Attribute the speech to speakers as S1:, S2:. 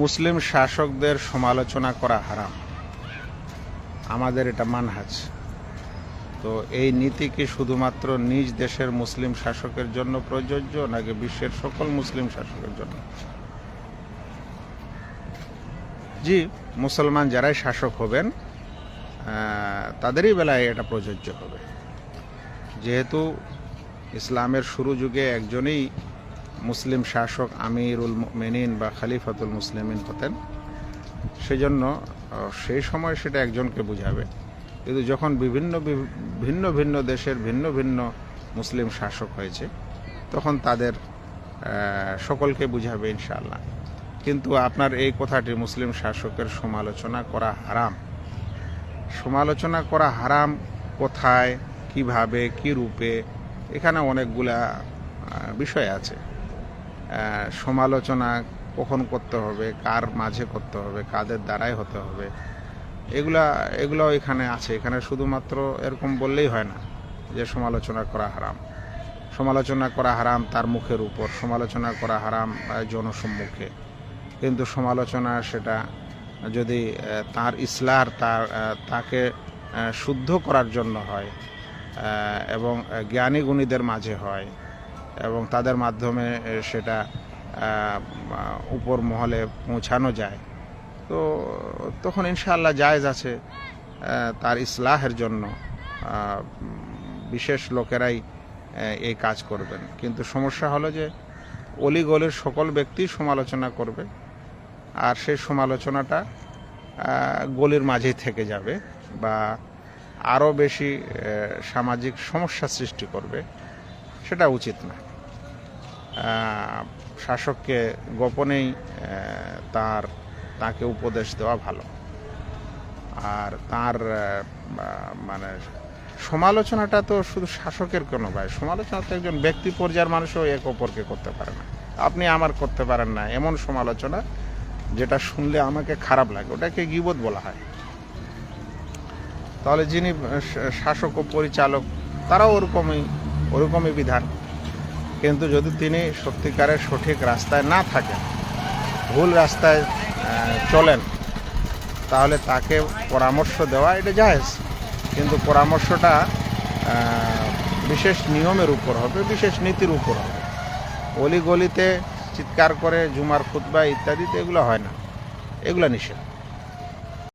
S1: মুসলিম শাসকদের সমালোচনা করা হারাম। আমাদের এটা মানহাজ। তো এই নীতি কি শুধুমাত্র নিজ দেশের মুসলিম শাসকের জন্য প্রযোজ্য, নাকি বিশ্বের সকল মুসলিম শাসকের জন্য? জি, মুসলমান যারাই শাসক হবেন তাদেরই বেলায় এটা প্রযোজ্য হবে। যেহেতু ইসলামের শুরু যুগে একজনই মুসলিম শাসক আমিরুল মেনিন বা খালিফাতুল মুসলিমিন হতেন। সেজন্য সেই সময় সেটা একজনকে বুঝাবে। কিন্তু যখন বিভিন্ন ভিন্ন ভিন্ন দেশের ভিন্ন ভিন্ন মুসলিম শাসক হয়েছে, তখন তাদের সকলকে বুঝাবে ইনশাআল্লাহ। কিন্তু আপনার এই কথাটি মুসলিম শাসকের সমালোচনা করা হারাম। সমালোচনা করা হারাম কোথায়, কীভাবে, কি রূপে, এখানে অনেকগুলা বিষয় আছে। সমালোচনা কখন করতে হবে, কার মাঝে করতে হবে, কাদের দ্বারাই হতে হবে, এগুলা, এগুলো এখানে আছে। এখানে শুধুমাত্র এরকম বললেই হয় না যে সমালোচনা করা হারাম। সমালোচনা করা হারাম তার মুখের উপর, সমালোচনা করা হারাম জনসম্মুখে। কিন্তু সমালোচনা সেটা যদি তার ইসলার, তার তাকে শুদ্ধ করার জন্য হয় এবং জ্ঞানী গুণীদের মাঝে হয় এবং তাদের মাধ্যমে সেটা উপর মহলে পৌঁছানো যায়। তো, তখন ইনশাআল্লাহ জায়েজ আছে তার ইসলাহের জন্য বিশেষ লোকেরাই এই কাজ করবেন। কিন্তু সমস্যা হলো যে অলিগলির সকল ব্যক্তি সমালোচনা করবে, আর সেই সমালোচনাটা গলির মাঝেই থেকে যাবে বা আরও বেশি সামাজিক সমস্যা সৃষ্টি করবে। সেটা উচিত না। শাসককে গোপনেই তার, তাকে উপদেশ দেওয়া ভালো। আর তার মানে সমালোচনাটা তো শুধু শাসকের কোনো ভাই, সমালোচনা তো একজন ব্যক্তি পর্যায়ের মানুষও এক অপরকে করতে পারে না। আপনি আমার করতে পারেন না, এমন সমালোচনা যেটা শুনলে আমাকে খারাপ লাগে, ওটাকে গিবত বলা হয়। তাহলে যিনি শাসক ও পরিচালক, তারাও ওরকমই ওরকমই বিধান। কিন্তু যদি তিনি সত্যিকারের সঠিক রাস্তায় না থাকেন, ভুল রাস্তায় চলেন, তাহলে তাকে পরামর্শ দেওয়া এটা জায়েজ। কিন্তু পরামর্শটা বিশেষ নিয়মের উপর হবে, বিশেষ নীতির উপর হবে। অলি গলিতে চিৎকার করে, জুমার খুতবা ইত্যাদিতে এগুলো হয় না। এগুলো নিষেধ।